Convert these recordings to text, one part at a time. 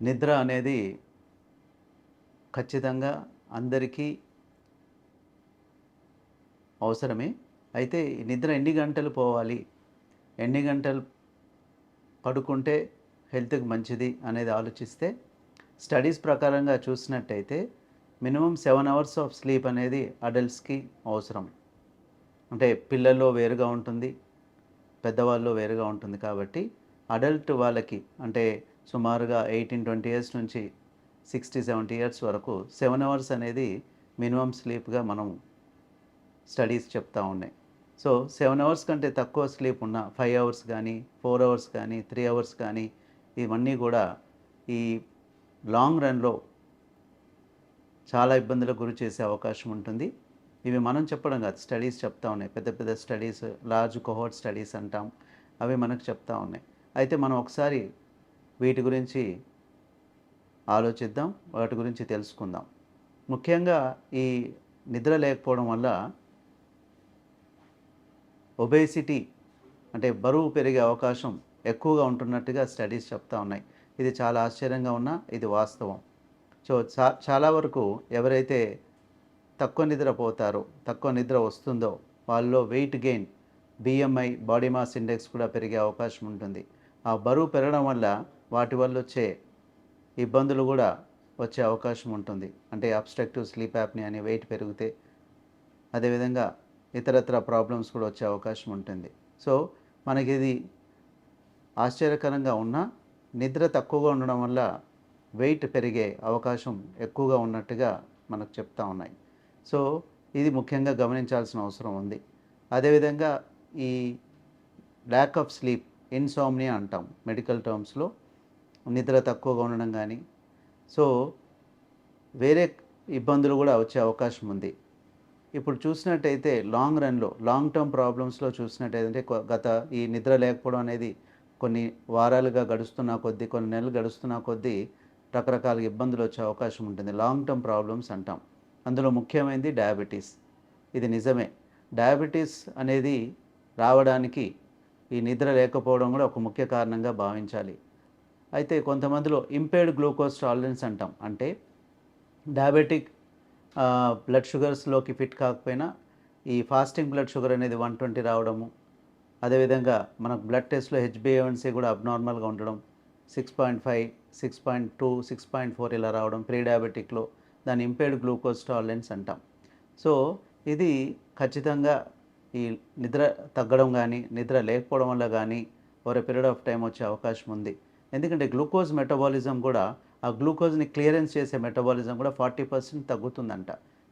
నిద్ర అనేది ఖచ్చితంగా అందరికీ అవసరమే. అయితే నిద్ర ఎన్ని గంటలు పోవాలి? ఎన్ని గంటలు పడుకుంటే హెల్త్కి మంచిది అనేది ఆలోచిస్తే స్టడీస్ ప్రకారంగా చూసినట్టయితే minimum seven hours of sleep అనేది అడల్ట్స్కి అవసరం. అంటే పిల్లల్లో వేరుగా ఉంటుంది పెద్దవాళ్ళు వేరుగా ఉంటుంది కాబట్టి అడల్ట్ వాళ్ళకి అంటే సుమారుగా ఎయిటీన్ ట్వంటీ ఇయర్స్ నుంచి సిక్స్టీ సెవెంటీ ఇయర్స్ వరకు సెవెన్ అవర్స్ అనేది మినిమం స్లీప్గా మనం స్టడీస్ చెప్తా ఉన్నాయి. సో సెవెన్ అవర్స్ కంటే తక్కువ స్లీప్ ఉన్న ఫైవ్ అవర్స్ కానీ ఫోర్ అవర్స్ కానీ త్రీ అవర్స్ కానీ ఇవన్నీ కూడా ఈ లాంగ్ రన్లో చాలా ఇబ్బందులకు గురి చేసే అవకాశం ఉంటుంది. ఇవి మనం చెప్పడం కాదు స్టడీస్ చెప్తా ఉన్నాయి. పెద్ద పెద్ద స్టడీస్ లార్జ్ కోహోర్ట్ స్టడీస్ అంటాం. అవి మనకు చెప్తా ఉన్నాయి. అయితే మనం ఒకసారి వీటి గురించి ఆలోచిద్దాం వాటి గురించి తెలుసుకుందాం. ముఖ్యంగా ఈ నిద్ర లేకపోవడం వల్ల ఒబేసిటీ అంటే బరువు పెరిగే అవకాశం ఎక్కువగా ఉంటున్నట్టుగా స్టడీస్ చెప్తా ఉన్నాయి. ఇది చాలా ఆశ్చర్యంగా ఉన్నా ఇది వాస్తవం. సో చా చాలా వరకు ఎవరైతే తక్కువ నిద్ర పోతారో తక్కువ నిద్ర వస్తుందో వాళ్ళలో weight gain BMI body mass index కూడా పెరిగే అవకాశం ఉంటుంది. ఆ బరువు పెరగడం వల్ల వాటి వల్ల వచ్చే ఇబ్బందులు కూడా వచ్చే అవకాశం ఉంటుంది. అంటే అబ్స్ట్రక్టివ్ స్లీప్ యాప్ని అని వెయిట్ పెరిగితే అదేవిధంగా ఇతరత్ర ప్రాబ్లమ్స్ కూడా వచ్చే అవకాశం ఉంటుంది. సో మనకి ఇది ఆశ్చర్యకరంగా ఉన్నా నిద్ర తక్కువగా ఉండడం వల్ల వెయిట్ పెరిగే అవకాశం ఎక్కువగా ఉన్నట్టుగా మనకు చెప్తా ఉన్నాయి. సో ఇది ముఖ్యంగా గమనించాల్సిన అవసరం ఉంది. అదేవిధంగా ఈ ల్యాక్ ఆఫ్ స్లీప్ ఇన్సోమ్నియా అంటాం. మెడికల్ టర్మ్స్లో నిద్ర తక్కువగా ఉండడం కానీ. సో వేరే ఇబ్బందులు కూడా వచ్చే అవకాశం ఉంది. ఇప్పుడు చూసినట్టయితే లాంగ్ రన్లో లాంగ్ టర్మ్ ప్రాబ్లమ్స్లో చూసినట్టయితే గత ఈ నిద్ర లేకపోవడం అనేది కొన్ని వారాలుగా గడుస్తున్న కొద్దీ కొన్ని నెలలు గడుస్తున్న కొద్దీ రకరకాల ఇబ్బందులు వచ్చే అవకాశం ఉంటుంది. లాంగ్ టర్మ్ ప్రాబ్లమ్స్ అంటాం. అందులో ముఖ్యమైనది డయాబెటీస్. ఇది నిజమే. డయాబెటీస్ అనేది రావడానికి ఈ నిద్ర లేకపోవడం కూడా ఒక ముఖ్య కారణంగా భావించాలి. అయితే కొంతమందిలో ఇంపేర్డ్ గ్లూకోజ్ టాలరెన్స్ అంటాం. అంటే డయాబెటిక్ బ్లడ్ షుగర్స్లోకి ఫిట్ కాకపోయినా ఈ ఫాస్టింగ్ బ్లడ్ షుగర్ అనేది వన్ ట్వంటీ రావడము అదేవిధంగా మనకు బ్లడ్ టెస్ట్లో హెచ్బిఏవన్సీ కూడా అబ్నార్మల్గా ఉండడం six point five six point two six point four ఇలా రావడం ప్రీ డయాబెటిక్లో దాని ఇంపేర్డ్ గ్లూకోజ్ టాలరెన్స్ అంటాం. సో ఇది ఖచ్చితంగా ఈ నిద్ర తగ్గడం కానీ నిద్ర లేకపోవడం వల్ల కానీ ఓవర్ పీరియడ్ ఆఫ్ టైం వచ్చే అవకాశం ఉంది. ఎందుకంటే గ్లూకోజ్ మెటబాలిజం కూడా ఆ గ్లూకోజ్ని క్లియరెన్స్ చేసే మెటబాలిజం కూడా ఫార్టీ పర్సెంట్ తగ్గుతుందంట.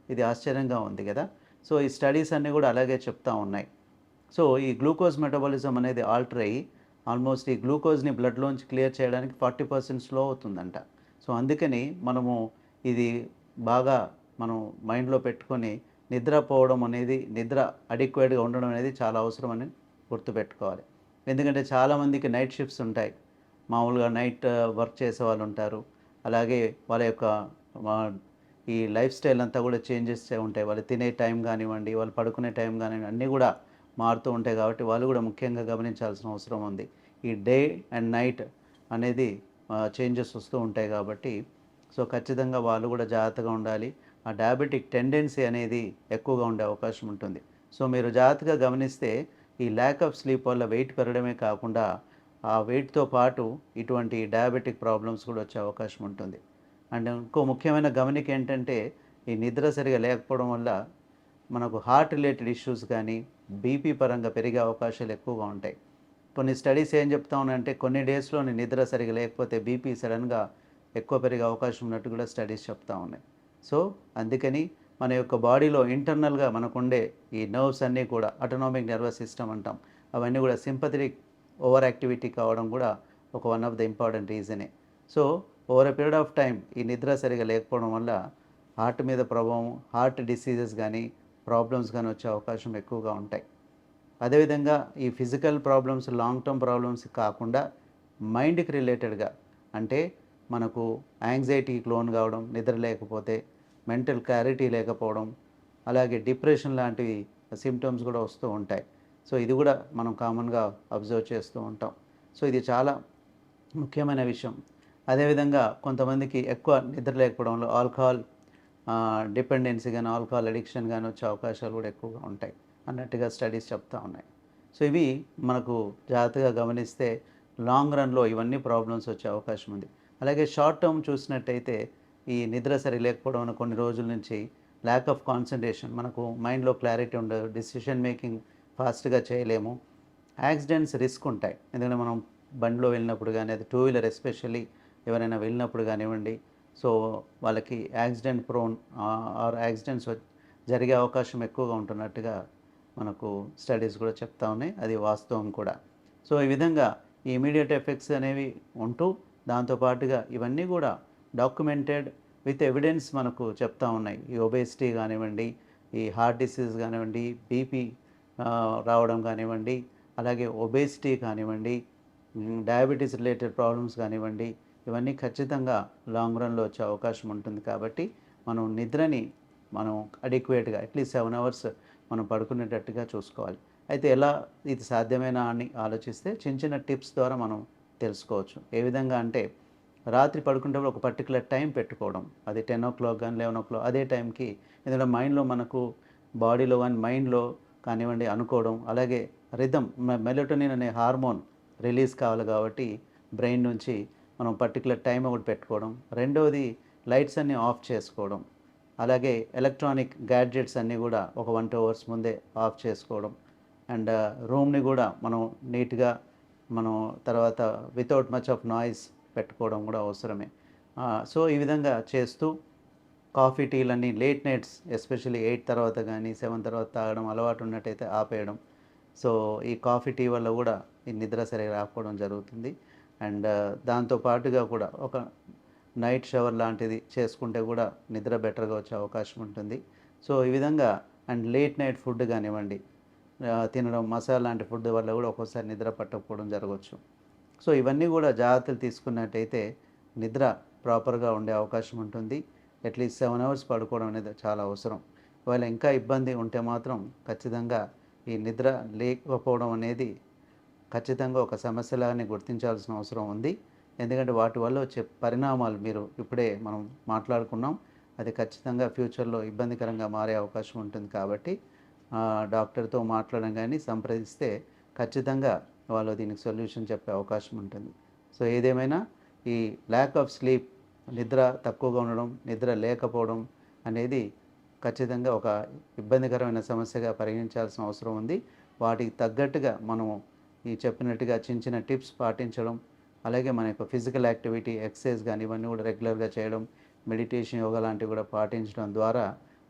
ఇది ఆశ్చర్యంగా ఉంది కదా? సో ఈ స్టడీస్ అన్నీ కూడా అలాగే చెప్తా ఉన్నాయి. సో ఈ గ్లూకోజ్ మెటబాలిజం అనేది ఆల్టర్ అయ్యి ఆల్మోస్ట్ ఈ గ్లూకోజ్ని బ్లడ్లోంచి క్లియర్ చేయడానికి ఫార్టీ పర్సెంట్ స్లో అవుతుందంట. సో అందుకని మనము ఇది బాగా మనం మైండ్లో పెట్టుకొని నిద్రపోవడం అనేది నిద్ర అడిక్వేట్గా ఉండడం అనేది చాలా అవసరమని గుర్తుపెట్టుకోవాలి. ఎందుకంటే చాలామందికి నైట్ షిఫ్ట్స్ ఉంటాయి. మామూలుగా నైట్ వర్క్ చేసే వాళ్ళు ఉంటారు. అలాగే వాళ్ళ యొక్క ఈ లైఫ్ స్టైల్ అంతా కూడా చేంజెస్ ఉంటాయి. వాళ్ళు తినే టైం కానివ్వండి వాళ్ళు పడుకునే టైం కానివ్వండి అన్నీ కూడా మారుతూ ఉంటాయి కాబట్టి వాళ్ళు కూడా ముఖ్యంగా గమనించాల్సిన అవసరం ఉంది. ఈ డే అండ్ నైట్ అనేది చేంజెస్ వస్తూ ఉంటాయి కాబట్టి సో ఖచ్చితంగా వాళ్ళు కూడా జాగ్రత్తగా ఉండాలి. ఆ డయాబెటిక్ టెండెన్సీ అనేది ఎక్కువగా ఉండే అవకాశం ఉంటుంది. సో మీరు జాగ్రత్తగా గమనిస్తే ఈ ల్యాక్ ఆఫ్ స్లీప్ వల్ల వెయిట్ పెరగడమే కాకుండా ఆ వెయిట్తో పాటు ఇటువంటి డయాబెటిక్ ప్రాబ్లమ్స్ కూడా వచ్చే అవకాశం ఉంటుంది. అండ్ ఇంకో ముఖ్యమైన గమనిక ఏంటంటే ఈ నిద్ర సరిగా లేకపోవడం వల్ల మనకు హార్ట్ రిలేటెడ్ ఇష్యూస్ కానీ బీపీ పరంగా పెరిగే అవకాశాలు ఎక్కువగా ఉంటాయి. కొన్ని స్టడీస్ ఏం చెప్తా ఉన్నాయంటే కొన్ని డేస్లో నిద్ర సరిగా లేకపోతే బీపీ సడన్గా ఎక్కువ పెరిగే అవకాశం ఉన్నట్టు కూడా స్టడీస్ చెప్తా ఉన్నాయి. సో అందుకని మన యొక్క బాడీలో ఇంటర్నల్గా మనకుండే ఈ నర్వ్స్ అన్నీ కూడా అటోనామిక్ నర్వస్ సిస్టమ్ అంటాం అవన్నీ కూడా సింపథెటిక్ ఓవర్ యాక్టివిటీ కావడం కూడా ఒక one of the important రీజనే. So over a period of time ఈ నిద్ర సరిగా లేకపోవడం వల్ల హార్ట్ మీద ప్రభావం హార్ట్ డిసీజెస్ కానీ ప్రాబ్లమ్స్ కానీ వచ్చే అవకాశం ఎక్కువగా ఉంటాయి. అదేవిధంగా ఈ physical problems long term problems కాకుండా మైండ్కి రిలేటెడ్గా అంటే మనకు యాంగ్జైటీకి లోన్ కావడం నిద్ర లేకపోతే మెంటల్ క్లారిటీ లేకపోవడం అలాగే డిప్రెషన్ లాంటివి సిమ్టమ్స్ కూడా వస్తూ ఉంటాయి. సో ఇది కూడా మనం కామన్గా అబ్జర్వ్ చేస్తూ ఉంటాం. సో ఇది చాలా ముఖ్యమైన విషయం. అదేవిధంగా కొంతమందికి ఎక్కువ నిద్ర లేకపోవడంలో ఆల్కహాల్ డిపెండెన్సీ కానీ ఆల్కహాల్ అడిక్షన్ కానీ వచ్చే అవకాశాలు కూడా ఎక్కువగా ఉంటాయి. అన్నట్టుగా స్టడీస్ చెప్తా ఉన్నాయి. సో ఇవి మనకు జాగ్రత్తగా గమనిస్తే లాంగ్ రన్లో ఇవన్నీ ప్రాబ్లమ్స్ వచ్చే అవకాశం ఉంది. అలాగే షార్ట్ టర్మ్ చూసినట్టయితే ఈ నిద్ర సరి లేకపోవడం కొన్ని రోజుల నుంచి ల్యాక్ ఆఫ్ కాన్సన్ట్రేషన్ మనకు మైండ్లో క్లారిటీ ఉండదు డిసిషన్ మేకింగ్ ఫాస్ట్గా చేయలేము. యాక్సిడెంట్స్ రిస్క్ ఉంటాయి. ఎందుకంటే మనం బండిలో వెళ్ళినప్పుడు కానీ అది టూ వీలర్ ఎస్పెషల్లీ ఎవరైనా వెళ్ళినప్పుడు కానివ్వండి సో వాళ్ళకి యాక్సిడెంట్ ప్రోన్ ఆర్ యాక్సిడెంట్స్ జరిగే అవకాశం ఎక్కువగా ఉంటున్నట్టుగా మనకు స్టడీస్ కూడా చెప్తా ఉన్నాయి. అది వాస్తవం కూడా. సో ఈ విధంగా ఈ ఇమీడియట్ ఎఫెక్ట్స్ అనేవి ఉంటూ దాంతోపాటుగా ఇవన్నీ కూడా డాక్యుమెంటెడ్ విత్ ఎవిడెన్స్ మనకు చెప్తా ఉన్నాయి. ఈ ఒబేసిటీ కానివ్వండి ఈ హార్ట్ డిసీజ్ కానివ్వండి బీపీ రావడం కానివ్వండి అలాగే ఒబేసిటీ కానివ్వండి డయాబెటీస్ రిలేటెడ్ ప్రాబ్లమ్స్ కానివ్వండి ఇవన్నీ ఖచ్చితంగా లాంగ్ రన్లో వచ్చే అవకాశం ఉంటుంది కాబట్టి మనం నిద్రని మనం అడిక్వేట్గా అట్లీస్ట్ సెవెన్ అవర్స్ మనం పడుకునేటట్టుగా చూసుకోవాలి. అయితే ఎలా ఇది సాధ్యమేనా అని ఆలోచిస్తే చిన్న చిన్న టిప్స్ ద్వారా మనం తెలుసుకోవచ్చు. ఏ విధంగా అంటే రాత్రి పడుకునేటప్పుడు ఒక పర్టికులర్ టైం పెట్టుకోవడం. అది టెన్ ఓ క్లాక్ కానీ లెవెన్ ఓ క్లాక్ అదే టైంకి ఎందుకంటే మైండ్లో మనకు బాడీలో కానీ మైండ్లో కానివ్వండి అనుకోవడం అలాగే రిథమ్ మెలటోనిన్ అనే హార్మోన్ రిలీజ్ కావాలి కాబట్టి బ్రెయిన్ నుంచి మనం పర్టికులర్ టైం ఒకటి పెట్టుకోవడం రెండవది లైట్స్ అన్నీ ఆఫ్ చేసుకోవడం అలాగే ఎలక్ట్రానిక్ గ్యాడ్జెట్స్ అన్నీ కూడా ఒక వన్ టూ అవర్స్ ముందే ఆఫ్ చేసుకోవడం అండ్ రూమ్ని కూడా మనం నీట్గా మనం తర్వాత వితౌట్ మచ్ ఆఫ్ నాయిస్ పెట్టుకోవడం కూడా అవసరమే. సో ఈ విధంగా చేస్తూ కాఫీ టీలన్నీ లేట్ నైట్స్ ఎస్పెషల్లీ ఎయిట్ తర్వాత కానీ సెవెన్ తర్వాత తాగడం అలవాటు ఉన్నట్టయితే ఆపేయడం. సో ఈ కాఫీ టీ వల్ల కూడా ఈ నిద్ర సరిగా రాకపోవడం జరుగుతుంది. అండ్ దాంతో పాటుగా కూడా ఒక నైట్ షవర్ లాంటిది చేసుకుంటే కూడా నిద్ర బెటర్గా వచ్చే అవకాశం ఉంటుంది. సో ఈ విధంగా అండ్ లేట్ నైట్ ఫుడ్ కానివ్వండి తినడం మసాలా లాంటి ఫుడ్ వల్ల కూడా ఒక్కోసారి నిద్ర పట్టకపోవడం జరగవచ్చు. సో ఇవన్నీ కూడా జాగ్రత్తలు తీసుకున్నట్టయితే నిద్ర ప్రాపర్గా ఉండే అవకాశం ఉంటుంది. అట్లీస్ట్ సెవెన్ అవర్స్ పడుకోవడం అనేది చాలా అవసరం. ఒకవేళ ఇంకా ఇబ్బంది ఉంటే మాత్రం ఖచ్చితంగా ఈ నిద్ర లేకపోవడం అనేది ఖచ్చితంగా ఒక సమస్యలాగానే గుర్తించాల్సిన అవసరం ఉంది. ఎందుకంటే వాటి వల్ల వచ్చే పరిణామాలు మీరు ఇప్పుడే మనం మాట్లాడుకున్నాం. అది ఖచ్చితంగా ఫ్యూచర్లో ఇబ్బందికరంగా మారే అవకాశం ఉంటుంది కాబట్టి డాక్టర్తో మాట్లాడడం కానీ సంప్రదిస్తే ఖచ్చితంగా వాళ్ళు దీనికి సొల్యూషన్ చెప్పే అవకాశం ఉంటుంది. సో ఏదేమైనా ఈ ల్యాక్ ఆఫ్ స్లీప్ నిద్ర తక్కువగా ఉండడం నిద్ర లేకపోవడం అనేది ఖచ్చితంగా ఒక ఇబ్బందికరమైన సమస్యగా పరిగణించాల్సిన అవసరం ఉంది. వాటికి తగ్గట్టుగా మనము ఈ చెప్పినట్టుగా చిన్న చిన్న టిప్స్ పాటించడం అలాగే మన యొక్క ఫిజికల్ యాక్టివిటీ ఎక్సర్సైజ్ కానీ ఇవన్నీ కూడా రెగ్యులర్గా చేయడం మెడిటేషన్ యోగా లాంటివి కూడా పాటించడం ద్వారా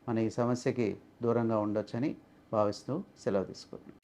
మన ఈ సమస్యకి దూరంగా ఉండొచ్చని భావిస్తూ సెలవు తీసుకుంటున్నాను